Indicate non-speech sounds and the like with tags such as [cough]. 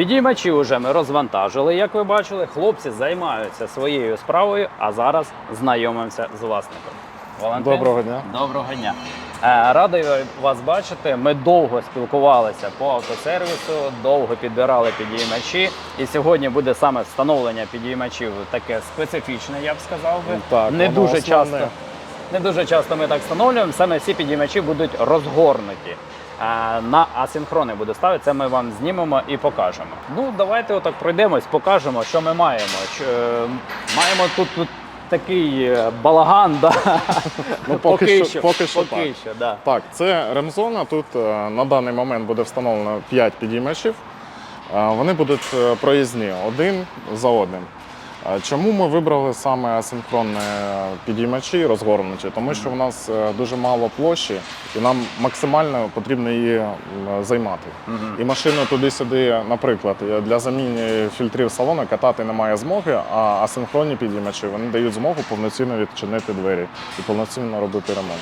Підіймачі вже ми розвантажили, як ви бачили. Хлопці займаються своєю справою, а зараз знайомимося з власником. Валентин, Доброго дня. Доброго дня. Е, Радий вас бачити. Ми довго спілкувалися по автосервісу, довго підбирали підіймачі. І сьогодні буде саме встановлення підіймачів таке специфічне, я б сказав би. Так, не дуже основне. часто. Не дуже часто ми так встановлюємо. Саме всі підіймачі будуть розгорнуті. На асинхрони буде ставити, це ми вам знімемо і покажемо. Ну, давайте отак пройдемось, покажемо, що ми маємо. Е, Маємо тут, тут такий е, балаган, да? [laughs] Ну, поки що- поки що поки так. що, да. Так, це ремзона. Тут е, на даний момент буде встановлено 5 підіймачів. Вони будуть проїзні один за одним. Чому ми вибрали саме асинхронні е, підіймачі розгорнуті? Тому що в нас е, дуже мало площі, і нам максимально потрібно її займати. І машину туди-сюди, наприклад, е, для заміни фільтрів салону катати немає змоги, а асинхронні підіймачі вони дають змогу повноцінно відчинити двері і повноцінно робити ремонт.